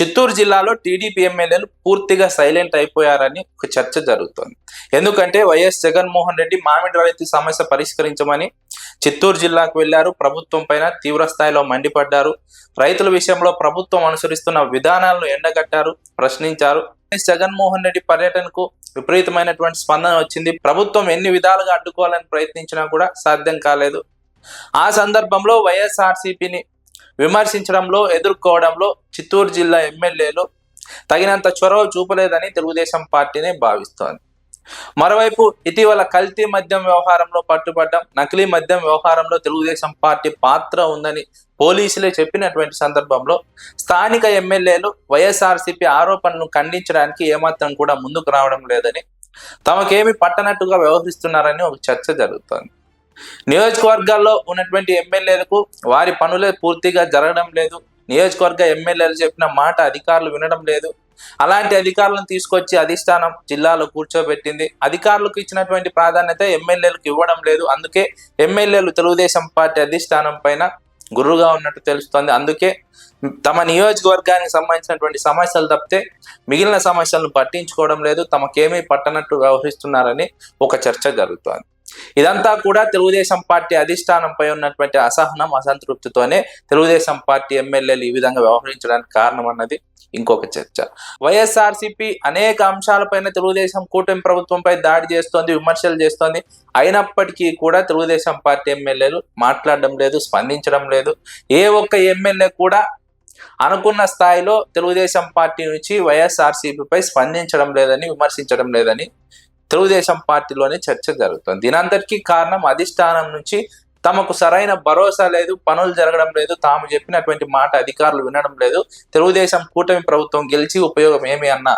చిత్తూరు జిల్లాలో టీడీపీ ఎమ్మెల్యేలు పూర్తిగా సైలెంట్ అయిపోయారని ఒక చర్చ జరుగుతోంది. ఎందుకంటే వైఎస్ జగన్మోహన్ రెడ్డి మామిడి రైతు సమస్య పరిష్కరించమని చిత్తూరు జిల్లాకు వెళ్ళారు. ప్రభుత్వం పైన తీవ్ర స్థాయిలో మండిపడ్డారు. రైతుల విషయంలో ప్రభుత్వం అనుసరిస్తున్న విధానాలను ఎండగట్టారు ప్రశ్నించారు. వైఎస్ జగన్మోహన్ రెడ్డి పర్యటనకు విపరీతమైనటువంటి స్పందన వచ్చింది. ప్రభుత్వం ఎన్ని విధాలుగా అడ్డుకోవాలని ప్రయత్నించినా కూడా సాధ్యం కాలేదు. ఆ సందర్భంలో వైఎస్ఆర్సీపీని విమర్శించడంలో ఎదుర్కోవడంలో చిత్తూరు జిల్లా ఎమ్మెల్యేలు తగినంత చొరవ చూపలేదని తెలుగుదేశం పార్టీనే భావిస్తోంది. మరోవైపు ఇటీవల కల్తీ మద్యం వ్యవహారంలో పట్టుబడ్డం నకిలీ మద్యం వ్యవహారంలో తెలుగుదేశం పార్టీ పాత్ర ఉందని పోలీసులే చెప్పినటువంటి సందర్భంలో స్థానిక ఎమ్మెల్యేలు వైఎస్ఆర్సీపీ ఆరోపణలను ఖండించడానికి ఏమాత్రం కూడా ముందుకు రావడం లేదని తమకేమి పట్టనట్టుగా వ్యవహరిస్తున్నారని ఒక చర్చ జరుగుతోంది. నియోజకవర్గాల్లో ఉన్నటువంటి ఎమ్మెల్యేలకు వారి పనులే పూర్తిగా జరగడం లేదు. నియోజకవర్గ ఎమ్మెల్యేలు చెప్పిన మాట అధికారులు వినడం లేదు. అలాంటి అధికారులను తీసుకొచ్చి అధిష్టానం జిల్లాలో కూర్చోబెట్టింది. అధికారులకు ఇచ్చినటువంటి ప్రాధాన్యత ఎమ్మెల్యేలకు ఇవ్వడం లేదు. అందుకే ఎమ్మెల్యేలు తెలుగుదేశం పార్టీ అధిష్టానం పైన గురువుగా ఉన్నట్టు తెలుస్తోంది. అందుకే తమ నియోజకవర్గానికి సంబంధించినటువంటి సమస్యలు తప్పితే మిగిలిన సమస్యలను పట్టించుకోవడం లేదు. తమకేమీ పట్టనట్టు వ్యవహరిస్తున్నారని ఒక చర్చ జరుగుతోంది. ఇదంతా కూడా తెలుగుదేశం పార్టీ అధిష్టానంపై ఉన్నటువంటి అసహనం అసంతృప్తితోనే తెలుగుదేశం పార్టీ ఎమ్మెల్యేలు ఈ విధంగా వ్యవహరించడానికి కారణం అన్నది ఇంకొక చర్చ. వైఎస్ఆర్సీపీ అనేక అంశాలపైన తెలుగుదేశం కూటమి ప్రభుత్వంపై దాడి చేస్తోంది విమర్శలు చేస్తోంది. అయినప్పటికీ కూడా తెలుగుదేశం పార్టీ ఎమ్మెల్యేలు మాట్లాడడం లేదు స్పందించడం లేదు. ఏ ఒక్క ఎమ్మెల్యే కూడా అనుకున్న స్థాయిలో తెలుగుదేశం పార్టీ నుంచి వైఎస్ఆర్సీపీపై స్పందించడం లేదని విమర్శించడం లేదని తెలుగుదేశం పార్టీలోనే చర్చ జరుగుతుంది. దీనంతటికీ కారణం అధిష్టానం నుంచి తమకు సరైన భరోసా లేదు పనులు జరగడం లేదు తాము చెప్పినటువంటి మాట అధికారులు వినడం లేదు. తెలుగుదేశం కూటమి ప్రభుత్వం గెలిచి ఉపయోగం ఏమి అన్న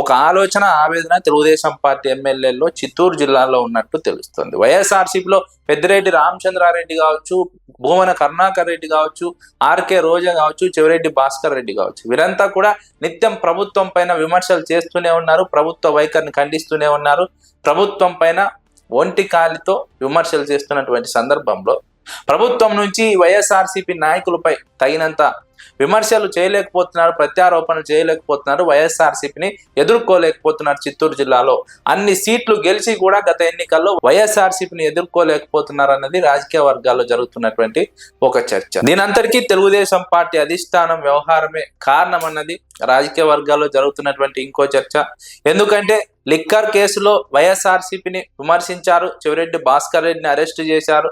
ఒక ఆలోచన ఆవేదన తెలుగుదేశం పార్టీ ఎమ్మెల్యేల్లో చిత్తూరు జిల్లాలో ఉన్నట్టు తెలుస్తుంది. వైఎస్ఆర్సీపీలో పెద్దిరెడ్డి రామచంద్రారెడ్డి కావచ్చు భూమన కరుణాకర్ రెడ్డి కావచ్చు ఆర్కే రోజా కావచ్చు చెవిరెడ్డి భాస్కర్ రెడ్డి కావచ్చు. వీరంతా కూడా నిత్యం ప్రభుత్వం పైన విమర్శలు చేస్తూనే ఉన్నారు ప్రభుత్వ వైఖరిని ఖండిస్తూనే ఉన్నారు. ప్రభుత్వం పైన ఒంటి కాలితో విమర్శలు చేస్తున్నటువంటి సందర్భంలో ప్రభుత్వం నుంచి వైఎస్ఆర్సీపీ నాయకులపై తగినంత విమర్శలు చేయలేకపోతున్నారు ప్రత్యారోపణలు చేయలేకపోతున్నారు వైఎస్ఆర్సీపీని ఎదుర్కోలేకపోతున్నారు చిత్తూరు జిల్లాలో. అన్ని సీట్లు గెలిచి కూడా గత ఎన్నికల్లో వైఎస్ఆర్సీపీని ఎదుర్కోలేకపోతున్నారు అన్నది రాజకీయ వర్గాల్లో జరుగుతున్నటువంటి ఒక చర్చ. దీనంతటికీ తెలుగుదేశం పార్టీ అధిష్టానం వ్యవహారమే కారణం అన్నది రాజకీయ వర్గాల్లో జరుగుతున్నటువంటి ఇంకో చర్చ. ఎందుకంటే లిక్కర్ కేసులో వైఎస్ఆర్సీపీని విమర్శించారు చెవిరెడ్డి భాస్కర్ రెడ్డిని అరెస్టు చేశారు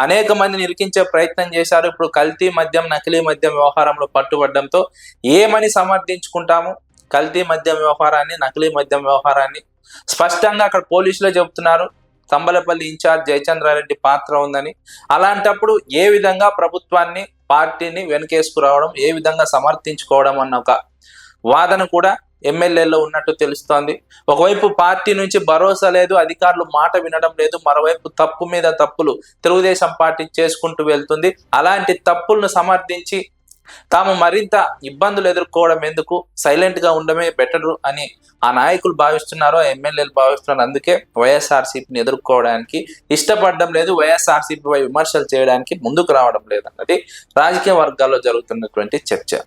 అనేక మందిని ఇరికించే ప్రయత్నం చేశారు. ఇప్పుడు కల్తీ మద్యం నకిలీ మద్యం వ్యవహారంలో పట్టుబడడంతో ఏమని సమర్థించుకుంటాము? కల్తీ మద్యం వ్యవహారాన్ని నకిలీ మద్యం వ్యవహారాన్ని? స్పష్టంగా అక్కడ పోలీసులే చెబుతున్నారు. తంబలపల్లి ఇన్ఛార్జ్ జయచంద్రారెడ్డి పాత్ర ఉందని. అలాంటప్పుడు ఏ విధంగా ప్రభుత్వాన్ని పార్టీని వెనకేసుకురావడం ఏ విధంగా సమర్థించుకోవడం అన్న ఒక వాదన కూడా ఎమ్మెల్యేలో ఉన్నట్టు తెలుస్తోంది. ఒకవైపు పార్టీ నుంచి భరోసా లేదు అధికారులు మాట వినడం లేదు మరోవైపు తప్పు మీద తప్పులు తెలుగుదేశం పార్టీ చేసుకుంటూ వెళ్తుంది. అలాంటి తప్పులను సమర్థించి తాము మరింత ఇబ్బందులు ఎదుర్కోవడం ఎందుకు? సైలెంట్గా ఉండమే బెటర్ అని ఆ నాయకులు భావిస్తున్నారో ఎమ్మెల్యేలు భావిస్తున్నారు అందుకే వైఎస్ఆర్సీపీని ఎదుర్కోవడానికి ఇష్టపడడం లేదు వైఎస్ఆర్సీపీపై విమర్శలు చేయడానికి ముందుకు రావడం లేదన్నది రాజకీయ వర్గాల్లో జరుగుతున్నటువంటి చర్చ.